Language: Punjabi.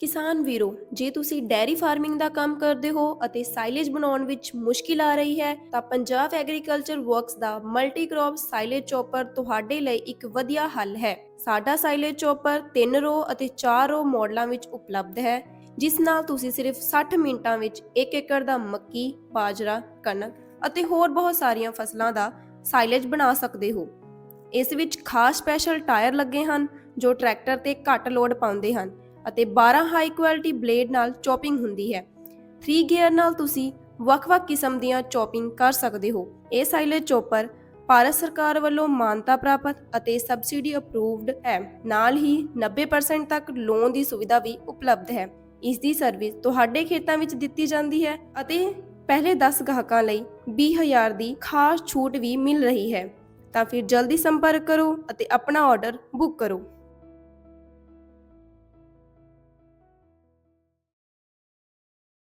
ਕਿਸਾਨ ਵੀਰੋ ਜੇ ਤੁਸੀਂ ਡੈਰੀ ਫਾਰਮਿੰਗ ਦਾ ਕੰਮ ਕਰਦੇ ਹੋ ਅਤੇ ਸਾਈਲੇਜ ਬਣਾਉਣ ਵਿੱਚ ਮੁਸ਼ਕਿਲ ਆ ਰਹੀ ਹੈ ਤਾਂ ਪੰਜਾਬ ਐਗਰੀਕਲਚਰ ਵਰਕਸ ਦਾ ਮਲਟੀ ਕ੍ਰੌਪ ਸਾਈਲੇਜ ਚੌਪਰ ਤੁਹਾਡੇ ਲਈ ਇੱਕ ਵਧੀਆ ਹੱਲ ਹੈ। ਸਾਡਾ ਸਾਈਲੇਜ ਚੌਪਰ 3 ਰੋ ਅਤੇ 4 ਰੋ ਮਾਡਲਾਂ ਵਿੱਚ ਉਪਲਬਧ ਹੈ ਜਿਸ ਨਾਲ ਤੁਸੀਂ ਸਿਰਫ 60 ਮਿੰਟਾਂ ਵਿੱਚ 1 ਏਕੜ ਦਾ ਮੱਕੀ, ਬਾਜਰਾ, ਕਣਕ ਅਤੇ ਹੋਰ ਬਹੁਤ ਸਾਰੀਆਂ ਫਸਲਾਂ ਦਾ ਸਾਈਲੇਜ ਬਣਾ ਸਕਦੇ ਹੋ। ਇਸ ਵਿੱਚ ਖਾਸ ਸਪੈਸ਼ਲ ਟਾਇਰ ਲੱਗੇ ਹਨ ਜੋ ਟਰੈਕਟਰ ਤੇ ਘੱਟ ਲੋਡ ਪਾਉਂਦੇ ਹਨ ਅਤੇ 12 ਹਾਈ ਕੁਆਲਿਟੀ ਬਲੇਡ ਨਾਲ ਚੌਪਿੰਗ ਹੁੰਦੀ ਹੈ। 3 ਗੇਅਰ ਨਾਲ ਤੁਸੀਂ ਵੱਖ-ਵੱਖ ਕਿਸਮ ਦੀਆਂ ਚੌਪਿੰਗ ਕਰ ਸਕਦੇ ਹੋ। ਇਹ ਸਾਈਲੇਜ ਚੌਪਰ ਭਾਰਤ ਸਰਕਾਰ ਵੱਲੋਂ ਮਾਨਤਾ ਪ੍ਰਾਪਤ ਅਤੇ ਸਬਸਿਡੀ ਅਪਰੂਵਡ ਹੈ। ਨਾਲ ਹੀ 90% ਤੱਕ ਲੋਨ ਦੀ ਸੁਵਿਧਾ ਵੀ ਉਪਲਬਧ ਹੈ। ਇਸ ਦੀ ਸਰਵਿਸ ਤੁਹਾਡੇ ਖੇਤਾਂ ਵਿੱਚ ਦਿੱਤੀ ਜਾਂਦੀ ਹੈ ਅਤੇ ਪਹਿਲੇ 10 ਗਾਹਕਾਂ ਲਈ 20000 ਦੀ ਖਾਸ ਛੂਟ ਵੀ ਮਿਲ ਰਹੀ ਹੈ। ਤਾਂ ਫਿਰ ਜਲਦੀ ਸੰਪਰਕ ਕਰੋ ਅਤੇ ਆਪਣਾ ਆਰਡਰ ਬੁੱਕ ਕਰੋ।